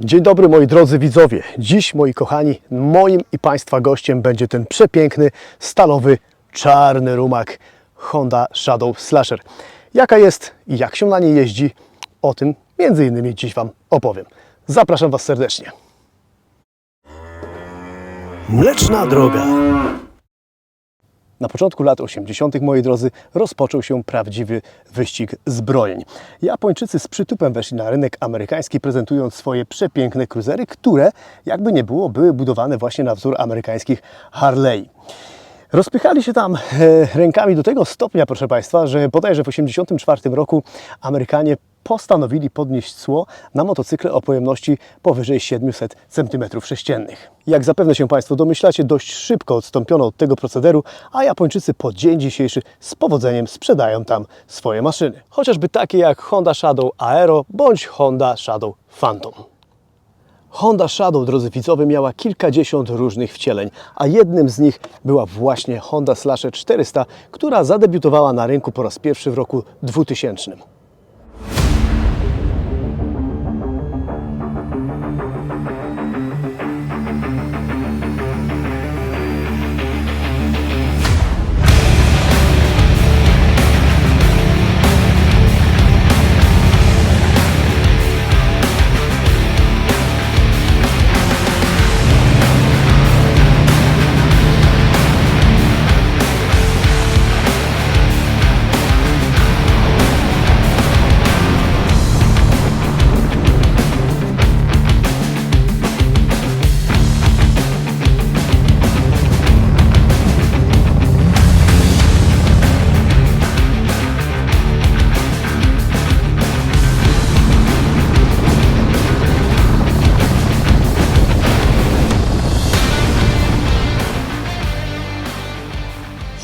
Dzień dobry moi drodzy widzowie. Dziś moi kochani, moim i Państwa gościem będzie ten przepiękny, stalowy, czarny rumak Honda Shadow Slasher. Jaka jest i jak się na niej jeździ, o tym między innymi dziś Wam opowiem. Zapraszam Was serdecznie. Mleczna droga. Na początku lat 80., moi drodzy, rozpoczął się prawdziwy wyścig zbrojeń. Japończycy z przytupem weszli na rynek amerykański, prezentując swoje przepiękne cruisery, które, jakby nie było, były budowane właśnie na wzór amerykańskich Harley. Rozpychali się tam e, rękami do tego stopnia, proszę Państwa, że bodajże w 1984 roku Amerykanie postanowili podnieść cło na motocykle o pojemności powyżej 700 cm3. Jak zapewne się Państwo domyślacie, dość szybko odstąpiono od tego procederu, a Japończycy po dzień dzisiejszy z powodzeniem sprzedają tam swoje maszyny. Chociażby takie jak Honda Shadow Aero bądź Honda Shadow Phantom. Honda Shadow, drodzy widzowie, miała kilkadziesiąt różnych wcieleń, a jednym z nich była właśnie Honda Slasher 400, która zadebiutowała na rynku po raz pierwszy w roku 2000.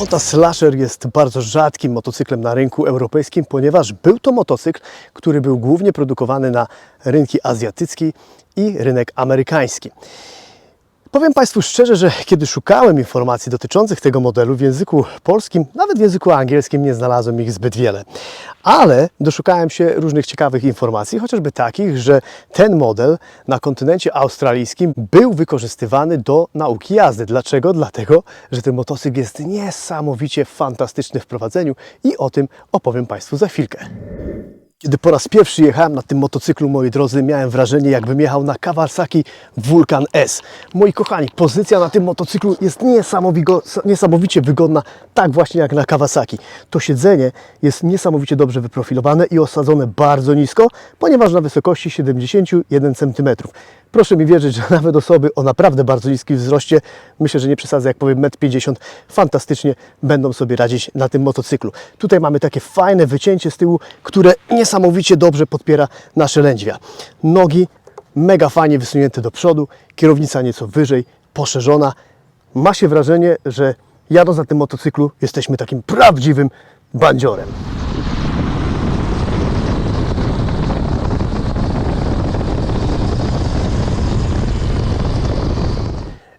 Honda Slasher jest bardzo rzadkim motocyklem na rynku europejskim, ponieważ był to motocykl, który był głównie produkowany na rynki azjatycki i rynek amerykański. Powiem Państwu szczerze, że kiedy szukałem informacji dotyczących tego modelu w języku polskim, nawet w języku angielskim nie znalazłem ich zbyt wiele. Ale doszukałem się różnych ciekawych informacji, chociażby takich, że ten model na kontynencie australijskim był wykorzystywany do nauki jazdy. Dlaczego? Dlatego, że ten motocykl jest niesamowicie fantastyczny w prowadzeniu i o tym opowiem Państwu za chwilkę. Kiedy po raz pierwszy jechałem na tym motocyklu, moi drodzy, miałem wrażenie, jakbym jechał na Kawasaki Vulcan S. Moi kochani, pozycja na tym motocyklu jest niesamowicie wygodna, tak właśnie jak na Kawasaki. To siedzenie jest niesamowicie dobrze wyprofilowane i osadzone bardzo nisko, ponieważ na wysokości 71 cm. Proszę mi wierzyć, że nawet osoby o naprawdę bardzo niskim wzroście, myślę, że nie przesadzę, jak powiem 1,50 m, fantastycznie będą sobie radzić na tym motocyklu. Tutaj mamy takie fajne wycięcie z tyłu, które niesamowicie dobrze podpiera nasze lędźwia. Nogi mega fajnie wysunięte do przodu, kierownica nieco wyżej, poszerzona. Ma się wrażenie, że jadąc na tym motocyklu jesteśmy takim prawdziwym bandziorem.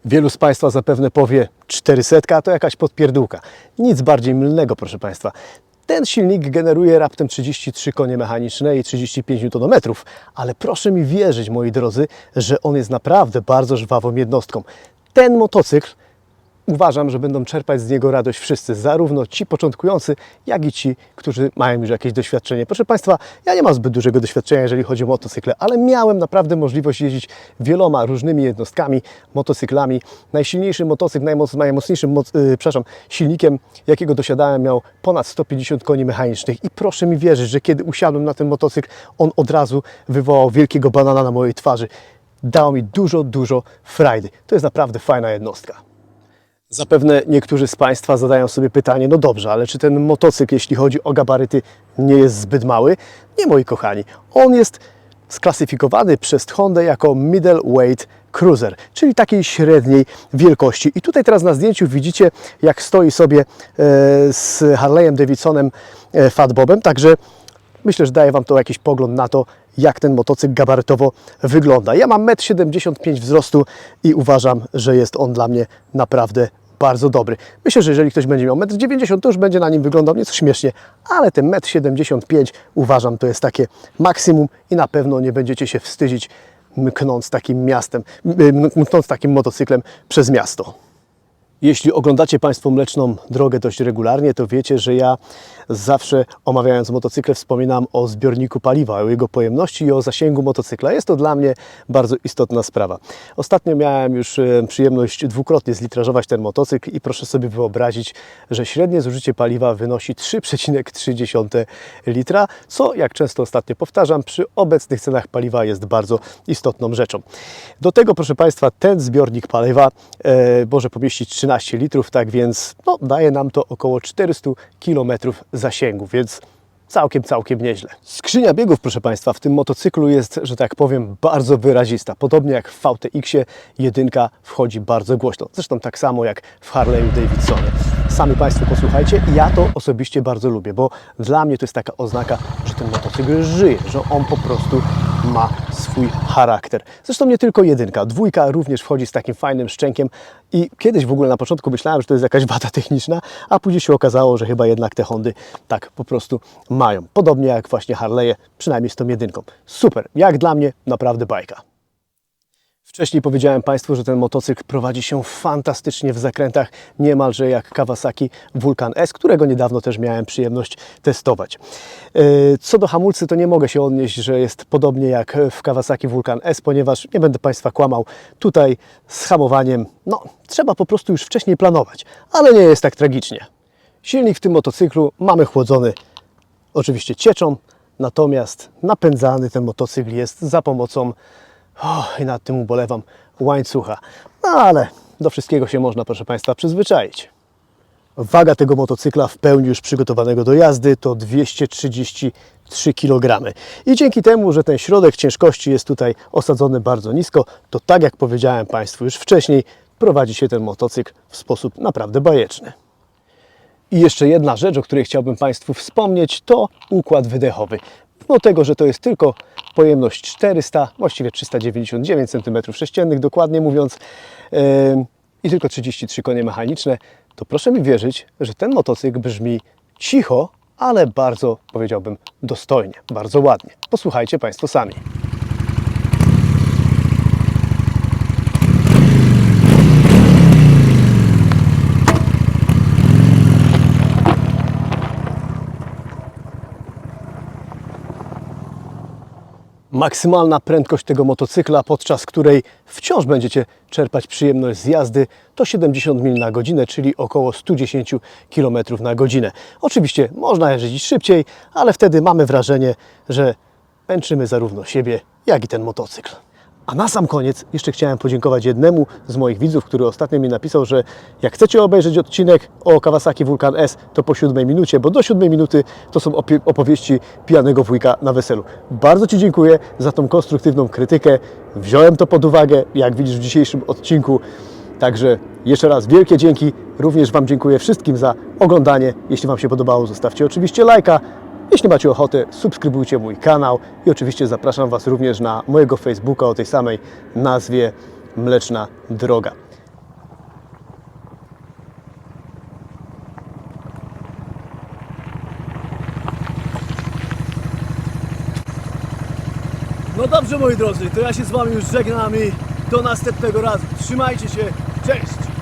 Wielu z Państwa zapewne powie 400 to jakaś podpierdółka. Nic bardziej mylnego, proszę Państwa. Ten silnik generuje raptem 33 konie mechaniczne i 35 Nm, ale proszę mi wierzyć, moi drodzy, że on jest naprawdę bardzo żwawą jednostką. Ten motocykl uważam, że będą czerpać z niego radość wszyscy, zarówno ci początkujący, jak i ci, którzy mają już jakieś doświadczenie. Proszę Państwa, ja nie mam zbyt dużego doświadczenia, jeżeli chodzi o motocykle, ale miałem naprawdę możliwość jeździć wieloma różnymi jednostkami, motocyklami. Najsilniejszy motocykl, najmoc, najmocniejszym moc, yy, przepraszam, silnikiem, jakiego dosiadałem, miał ponad 150 koni mechanicznych. I proszę mi wierzyć, że kiedy usiadłem na ten motocykl, on od razu wywołał wielkiego banana na mojej twarzy. Dał mi dużo, dużo frajdy. To jest naprawdę fajna jednostka. Zapewne niektórzy z Państwa zadają sobie pytanie, no dobrze, ale czy ten motocykl, jeśli chodzi o gabaryty, nie jest zbyt mały? Nie, moi kochani. On jest sklasyfikowany przez Hondę jako middleweight cruiser, czyli takiej średniej wielkości. I tutaj teraz na zdjęciu widzicie, jak stoi sobie e, z Harley'em Davidsonem e, Fat Bobem, także Myślę, że daje Wam to jakiś pogląd na to, jak ten motocykl gabarytowo wygląda. Ja mam 1,75 m wzrostu i uważam, że jest on dla mnie naprawdę bardzo dobry. Myślę, że jeżeli ktoś będzie miał 1,90 m, to już będzie na nim wyglądał nieco śmiesznie, ale ten 1,75 m uważam to jest takie maksimum i na pewno nie będziecie się wstydzić mknąc takim miastem, mknąc takim motocyklem przez miasto. Jeśli oglądacie Państwo Mleczną Drogę dość regularnie, to wiecie, że ja zawsze omawiając motocykle wspominam o zbiorniku paliwa, o jego pojemności i o zasięgu motocykla. Jest to dla mnie bardzo istotna sprawa. Ostatnio miałem już e, przyjemność dwukrotnie zlitrażować ten motocykl i proszę sobie wyobrazić, że średnie zużycie paliwa wynosi 3,3 litra, co jak często ostatnio powtarzam, przy obecnych cenach paliwa jest bardzo istotną rzeczą. Do tego, proszę Państwa, ten zbiornik paliwa e, może pomieścić 13 litrów, tak więc no, daje nam to około 400 km zasięgu, więc całkiem, całkiem nieźle. Skrzynia biegów, proszę Państwa, w tym motocyklu jest, że tak powiem, bardzo wyrazista. Podobnie jak w VTX-ie, jedynka wchodzi bardzo głośno. Zresztą tak samo jak w Harley'u Davidsonie. Sami Państwo posłuchajcie, ja to osobiście bardzo lubię, bo dla mnie to jest taka oznaka, że ten motocykl żyje, że on po prostu ma swój charakter. Zresztą nie tylko jedynka, dwójka również wchodzi z takim fajnym szczękiem i kiedyś w ogóle na początku myślałem, że to jest jakaś wada techniczna, a później się okazało, że chyba jednak te Hondy tak po prostu mają. Podobnie jak właśnie Harley'e, przynajmniej z tą jedynką. Super, jak dla mnie naprawdę bajka. Wcześniej powiedziałem Państwu, że ten motocykl prowadzi się fantastycznie w zakrętach, niemalże jak Kawasaki Vulcan S, którego niedawno też miałem przyjemność testować. Yy, Co do hamulcy, to nie mogę się odnieść, że jest podobnie jak w Kawasaki Vulcan S, ponieważ nie będę Państwa kłamał, tutaj z hamowaniem, no, trzeba po prostu już wcześniej planować, ale nie jest tak tragicznie. Silnik w tym motocyklu mamy chłodzony oczywiście cieczą, natomiast napędzany ten motocykl jest za pomocą, o, i nad tym ubolewam, łańcucha. No ale do wszystkiego się można, proszę Państwa, przyzwyczaić. Waga tego motocykla w pełni już przygotowanego do jazdy to 233 kg. I dzięki temu, że ten środek ciężkości jest tutaj osadzony bardzo nisko, to tak jak powiedziałem Państwu już wcześniej, prowadzi się ten motocykl w sposób naprawdę bajeczny. I jeszcze jedna rzecz, o której chciałbym Państwu wspomnieć, to układ wydechowy. Mimo tego, że to jest tylko pojemność 400, właściwie 399 cm3, dokładnie mówiąc, yy, i tylko 33 konie mechaniczne, to proszę mi wierzyć, że ten motocykl brzmi cicho, ale bardzo, powiedziałbym, dostojnie, bardzo ładnie. Posłuchajcie Państwo sami. Maksymalna prędkość tego motocykla, podczas której wciąż będziecie czerpać przyjemność z jazdy, to 70 mil na godzinę, czyli około 110 km na godzinę. Oczywiście można jeździć szybciej, ale wtedy mamy wrażenie, że męczymy zarówno siebie, jak i ten motocykl. A na sam koniec jeszcze chciałem podziękować jednemu z moich widzów, który ostatnio mi napisał, że jak chcecie obejrzeć odcinek o Kawasaki Vulcan S, to po siódmej minucie, bo do siódmej minuty to są opowieści pijanego wujka na weselu. Bardzo Ci dziękuję za tą konstruktywną krytykę. Wziąłem to pod uwagę, jak widzisz w dzisiejszym odcinku. Także jeszcze raz wielkie dzięki. Również Wam dziękuję wszystkim za oglądanie. Jeśli Wam się podobało, zostawcie oczywiście lajka. Jeśli macie ochotę, subskrybujcie mój kanał i oczywiście zapraszam Was również na mojego Facebooka o tej samej nazwie Mleczna Droga. No dobrze moi drodzy, to ja się z Wami już żegnam i do następnego razu. Trzymajcie się, cześć!